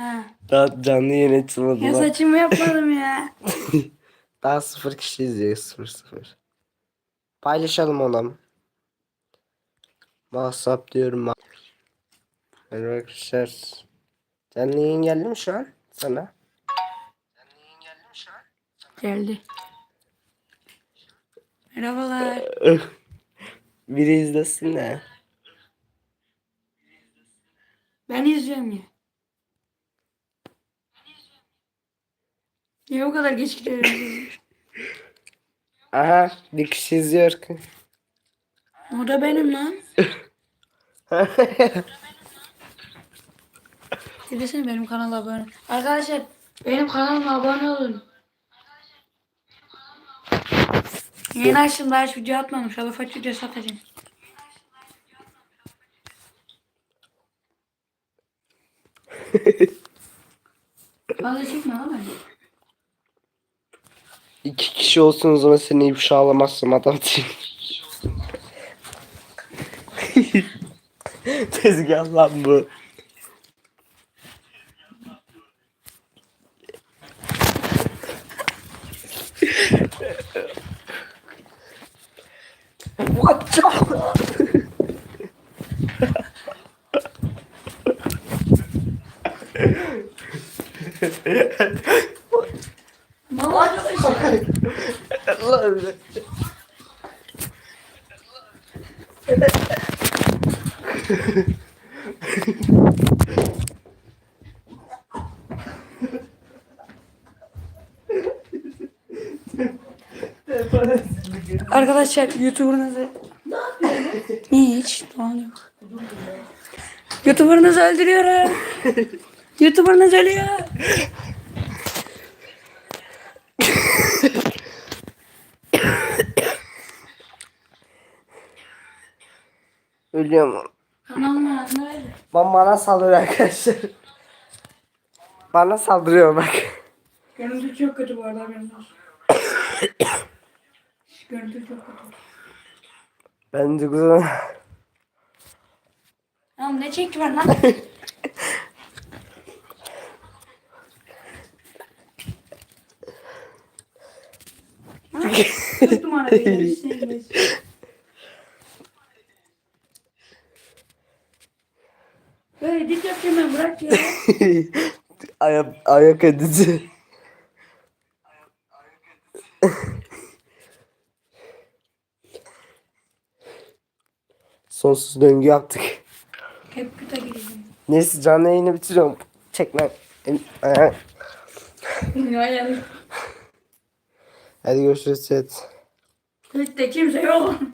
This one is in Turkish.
Ha. Daha canlı yayın açılmadı Ya lan. saçımı yapmadım ya. Daha sıfır kişi izliyor sıfır sıfır. Paylaşalım onu. WhatsApp diyorum. Merhaba arkadaşlar. Canlı yayın geldi mi şu an sana? Geldi. Merhabalar. Biri izlesin de. Ben izliyorum ya. Niye o kadar geç gidiyoruz? Aha bir kişi izliyor. o da benim lan. Söylesene benim kanala abone. Arkadaşlar benim kanalıma abone olun. Yeni açtım daha hiç video atmadım. Şöyle ufak video satacağım. Fazla çekme lan. İki kişi olsun o zaman seni ifşalamazsam adam için. Tezgah lan bu. What the? Vallahi çok teşekkür Lan. Arkadaşlar YouTuber'ınızı? Hiç. Doğan yok. YouTuber'ınızı öldürüyorum. YouTuber'ınız ölüyor. Ölüyorum. Kanalıma ne öyle? Ben bana saldırıyor arkadaşlar. Bana saldırıyor bak. Görüntü çok kötü bu arada haberiniz olsun. Görüntü çok kötü. Bence güzel. Tamam ne çekti var lan? Dört numara Böyle edit yapacağım ben bırak ya. Ayak, ayak edici. Sonsuz döngü yaptık. Hep kıta gireceğim. Neyse canlı yayını bitiriyorum. Çekme. Hadi görüşürüz chat. Hiç de kimse yok.